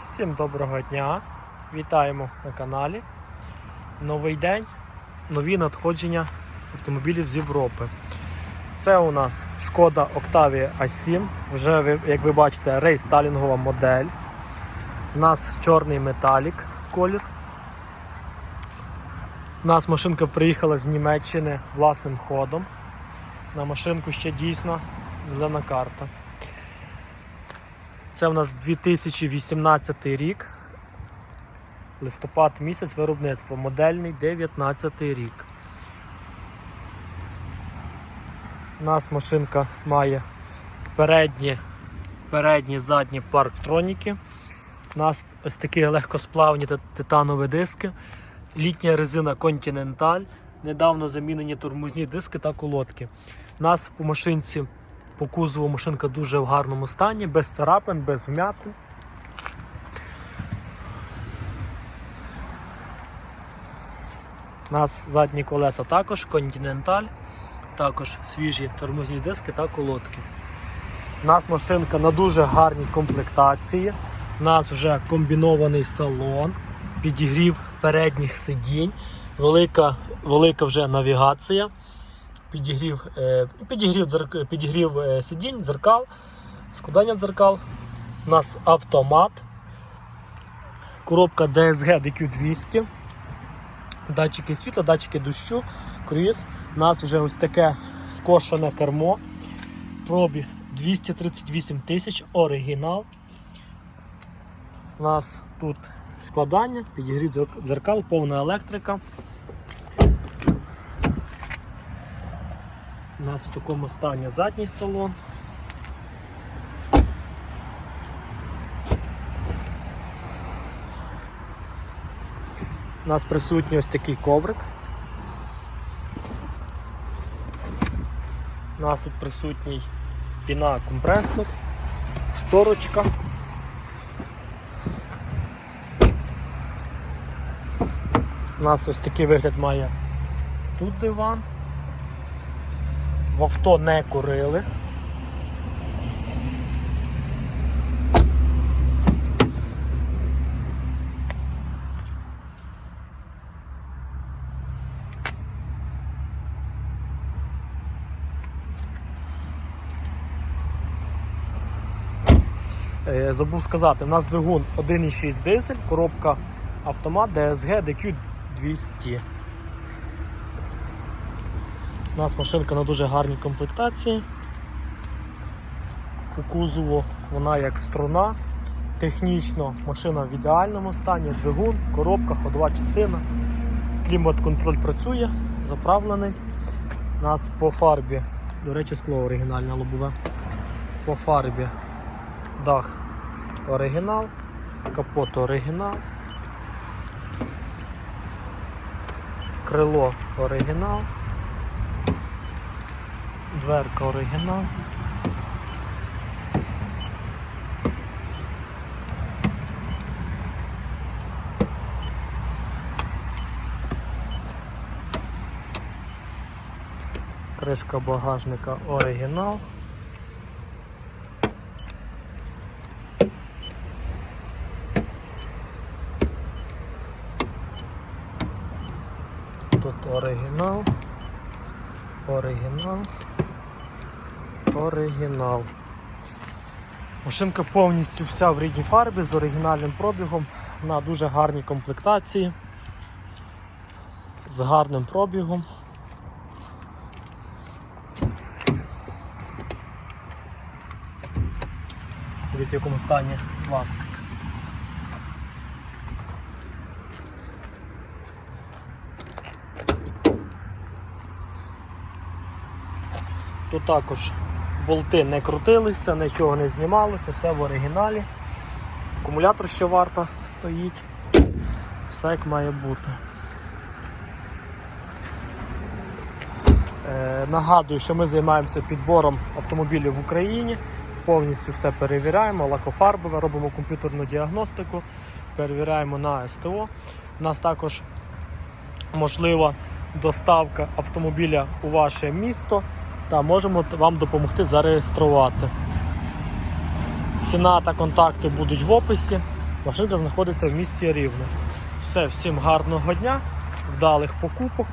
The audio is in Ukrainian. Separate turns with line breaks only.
Всім доброго дня! Вітаємо на каналі. Новий день, нові надходження автомобілів з Європи. Це у нас шкода Octavia A7. Вже, як ви бачите, рейстайлінгова модель. У нас чорний металік колір. У нас машинка приїхала з Німеччини власним ходом. На машинку ще дійсно зелена карта. Це в нас 2018 рік. Листопад місяць виробництва. Модельний 19 рік. У нас машинка має передні, передні задні парктроніки. У нас ось такі легкосплавні та- титанові диски. Літня резина Continental. Недавно замінені тормозні диски та колодки. У нас по машинці по кузову машинка дуже в гарному стані, без царапин, без вмятин. У нас задні колеса також, Continental, також свіжі тормозні диски та колодки. У нас машинка на дуже гарній комплектації. У нас вже комбінований салон, підігрів передніх сидінь, велика, велика вже навігація підігрів, е, підігрів, підігрів е, сидінь, дзеркал, складання дзеркал. У нас автомат, коробка DSG DQ200, датчики світла, датчики дощу, круїз. У нас вже ось таке скошене кермо. Пробіг 238 тисяч, оригінал. У нас тут складання, підігрів дзеркал, повна електрика. У нас в такому стані задній салон. У нас присутній ось такий коврик. У нас тут присутній піна компресор, шторочка. У нас ось такий вигляд має тут диван. В авто не курили. Е, Забув сказати, у нас двигун 1,6 дизель, коробка автомат DSG DQ200. У нас машинка на дуже гарній комплектації. По кузову вона як струна. Технічно машина в ідеальному стані, двигун, коробка, ходова частина. Клімат-контроль працює, заправлений. У нас по фарбі, до речі, скло оригінальне лобове. По фарбі дах оригінал, капот оригінал, крило оригінал. Дверка оригінал. Кришка багажника оригінал. Тут оригінал. Оригінал. Оригінал. Машинка повністю вся в рідній фарбі з оригінальним пробігом на дуже гарній комплектації. З гарним пробігом. Дивіться, в якому стані пластик. Тут також болти не крутилися, нічого не знімалося, все в оригіналі. Акумулятор ще варто стоїть. Все як має бути. Е, нагадую, що ми займаємося підбором автомобілів в Україні. Повністю все перевіряємо, лакофарбове, робимо комп'ютерну діагностику, перевіряємо на СТО. У нас також можлива доставка автомобіля у ваше місто та можемо вам допомогти зареєструвати. Ціна та контакти будуть в описі. Машинка знаходиться в місті Рівне. Все, всім гарного дня, вдалих покупок.